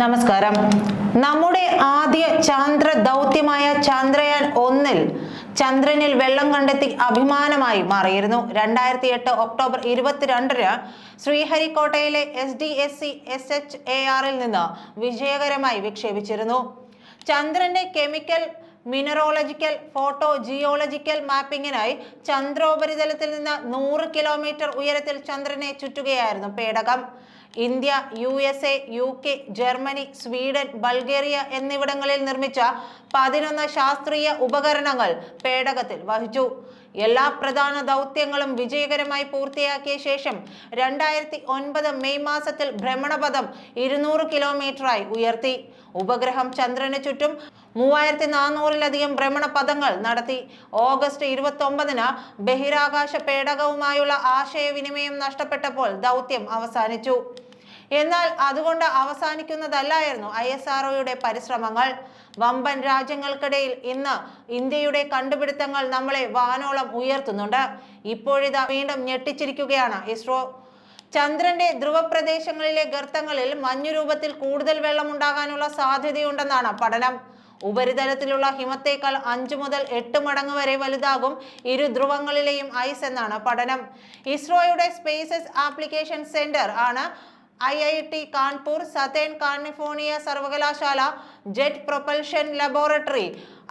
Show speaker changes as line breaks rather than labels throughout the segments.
നമസ്കാരം. നമ്മുടെ ആദ്യ ചാന്ദ്ര ദൗത്യമായ ചന്ദ്രയാൻ ഒന്നിൽ ചന്ദ്രനിൽ വെള്ളം കണ്ടെത്തി അഭിമാനമായി മാറിയിരുന്നു. രണ്ടായിരത്തി എട്ട് ഒക്ടോബർ ഇരുപത്തിരണ്ടിന് ശ്രീഹരിക്കോട്ടയിലെ S D S C S H A ആറിൽ നിന്ന് വിജയകരമായി വിക്ഷേപിച്ചിരുന്നു. ചന്ദ്രന്റെ കെമിക്കൽ മിനറോളജിക്കൽ ഫോട്ടോ ജിയോളജിക്കൽ മാപ്പിങ്ങിനായി ചന്ദ്രോപരിതലത്തിൽ നിന്ന് നൂറ് കിലോമീറ്റർ ഉയരത്തിൽ ചന്ദ്രനെ ചുറ്റുകയായിരുന്നു പേടകം. India U S A U K Germany Sweden Bulgaria എന്നിവിടങ്ങളിൽ നിർമ്മിച്ച പതിനൊന്ന് ശാസ്ത്രീയ ഉപകരണങ്ങൾ പേടകത്തിൽ വഹിച്ചു. എല്ലാ പ്രധാന ദൗത്യങ്ങളും വിജയകരമായി പൂർത്തിയാക്കിയ ശേഷം രണ്ടായിരത്തി ഒൻപത് മെയ് മാസത്തിൽ ഭ്രമണപഥം ഇരുന്നൂറ് കിലോമീറ്ററായി ഉയർത്തി. ഉപഗ്രഹം ചന്ദ്രന് ചുറ്റും മൂവായിരത്തി നാനൂറിലധികം ഭ്രമണ പദങ്ങൾ നടത്തി. ഓഗസ്റ്റ് ഇരുപത്തി ഒമ്പതിന് ബഹിരാകാശ പേടകവുമായുള്ള ആശയവിനിമയം നഷ്ടപ്പെട്ടപ്പോൾ ദൗത്യം അവസാനിച്ചു. എന്നാൽ അതുകൊണ്ട് അവസാനിക്കുന്നതല്ലായിരുന്നു ഐ എസ് ആർഒയുടെ പരിശ്രമങ്ങൾ. വമ്പൻ രാജ്യങ്ങൾക്കിടയിൽ ഇന്ന് ഇന്ത്യയുടെ കണ്ടുപിടുത്തങ്ങൾ നമ്മളെ വാനോളം ഉയർത്തുന്നുണ്ട്. ഇപ്പോഴിതാ വീണ്ടും ഞെട്ടിച്ചിരിക്കുകയാണ് ഇസ്രോ. ചന്ദ്രന്റെ ധ്രുവപ്രദേശങ്ങളിലെ ഗർത്തങ്ങളിൽ മഞ്ഞുരൂപത്തിൽ കൂടുതൽ വെള്ളം ഉണ്ടാകാനുള്ള സാധ്യതയുണ്ടെന്നാണ് പഠനം. ഉപരിതലത്തിലുള്ള ഹിമത്തേക്കാൾ അഞ്ചു മുതൽ എട്ട് മടങ്ങ് വരെ വലുതാകും ഇരു ധ്രുവങ്ങളിലെയും ഐസ് എന്നാണ് പഠനം. ഇസ്രോയുടെ സ്പേസസ് ആപ്ലിക്കേഷൻ സെന്റർ ആണ് I I T Kanpur southern California സർവകലാശാല jet propulsion laboratory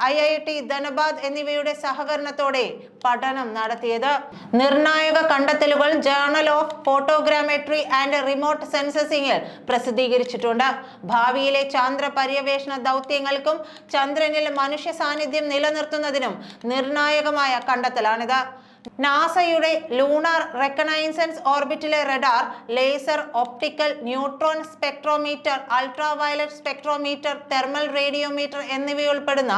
I I T Dhanbad എന്നിവയുടെ സഹകരണത്തോടെ പഠനം നടത്തിയത്. നിർണായക കണ്ടെത്തലുകൾ journal of photogrammetry and remote സെൻസസിംഗിൽ പ്രസിദ്ധീകരിച്ചിട്ടുണ്ട്. ഭാവിയിലെ ചന്ദ്ര പര്യവേഷണ ദൗത്യങ്ങൾക്കും ചന്ദ്രനിൽ മനുഷ്യ സാന്നിധ്യം നിലനിർത്തുന്നതിനും നിർണായകമായ കണ്ടെത്തലാണിത്. നാസയുടെ lunar reconnaissance ഓർബിറ്റിലെ radar laser optical neutron spectrometer ultraviolet spectrometer thermal radiometer എന്നിവയുൾപ്പെടുന്ന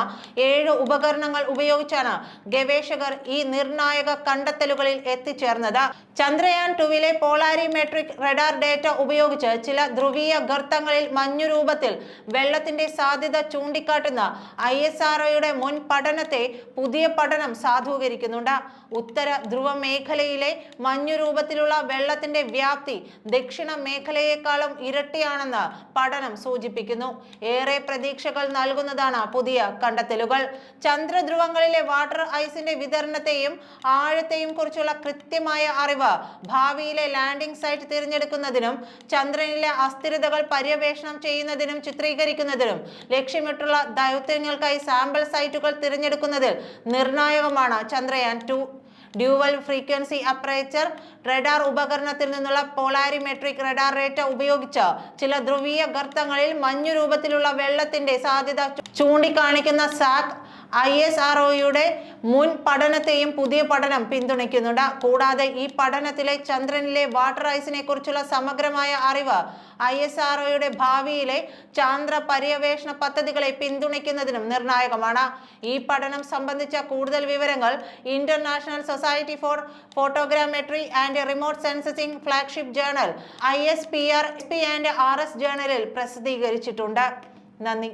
ഏഴ് ഉപകരണങ്ങൾ ഉപയോഗിച്ചാണ് ഗവേഷകർ ഈ നിർണായക കണ്ടെത്തലുകളിൽ എത്തിച്ചേർന്നത്. ചന്ദ്രയാൻ ടുവിലെ പോളാരിമെട്രിക് റഡാർ ഡേറ്റ ഉപയോഗിച്ച് ചില ധ്രുവീയ ഗർത്തങ്ങളിൽ മഞ്ഞുരൂപത്തിൽ വെള്ളത്തിന്റെ സാധ്യത ചൂണ്ടിക്കാട്ടുന്ന ഐ എസ് ആർഒയുടെ മുൻ പഠനത്തെ പുതിയ പഠനം സാധൂകരിക്കുന്നുണ്ട്. ഉത്തര ധ്രുവ മേഖലയിലെ മഞ്ഞു രൂപത്തിലുള്ള വെള്ളത്തിന്റെ വ്യാപ്തി ദക്ഷിണ മേഖലയെക്കാളും ഇരട്ടിയാണെന്ന് പഠനം സൂചിപ്പിക്കുന്നു. ഏറെ പ്രതീക്ഷകൾ നൽകുന്നതാണ് പുതിയ കണ്ടെത്തലുകൾ. ചന്ദ്രധ്രുവങ്ങളിലെ വാട്ടർ ഐസിന്റെ വിതരണത്തെയും ആഴത്തെയും കുറിച്ചുള്ള കൃത്യമായ അറിവ് ഭാവിയിലെ ലാൻഡിംഗ് സൈറ്റ് തിരഞ്ഞെടുക്കുന്നതിനും ചന്ദ്രനിലെ അസ്ഥിരതകൾ പര്യവേഷണം ചെയ്യുന്നതിനും ചിത്രീകരിക്കുന്നതിനും ലക്ഷ്യമിട്ടുള്ള ദൗത്യങ്ങൾക്കായി സാമ്പിൾ സൈറ്റുകൾ തിരഞ്ഞെടുക്കുന്നതിൽ നിർണായകമാണ് Chandrayaan two. Dual frequency aperture radar ഉപകരണത്തിൽ നിന്നുള്ള പോളാരിമെട്രിക് റഡാർ റേറ്റ ഉപയോഗിച്ച് ചില ധ്രുവീയ ഗർത്തങ്ങളിൽ മഞ്ഞു രൂപത്തിലുള്ള വെള്ളത്തിന്റെ സാധ്യത ചൂണ്ടിക്കാണിക്കുന്ന സാക് ഐ എസ് ആർ ഒയുടെ മുൻ പഠനത്തെയും പുതിയ പഠനം പിന്തുണയ്ക്കുന്നുണ്ട്. കൂടാതെ ഈ പഠനത്തിലെ ചന്ദ്രനിലെ വാട്ടർ ഐസിനെ കുറിച്ചുള്ള സമഗ്രമായ അറിവ് ഐ എസ് ആർ ഒയുടെ ഭാവിയിലെ ചാന്ദ്ര പര്യവേഷണ പദ്ധതികളെ പിന്തുണയ്ക്കുന്നതിനും നിർണായകമാണ്. ഈ പഠനം സംബന്ധിച്ച കൂടുതൽ വിവരങ്ങൾ international society for photogrammetry and remote sensing flagship journal I S P R P and R S ജേണലിൽ പ്രസിദ്ധീകരിച്ചിട്ടുണ്ട്. നന്ദി.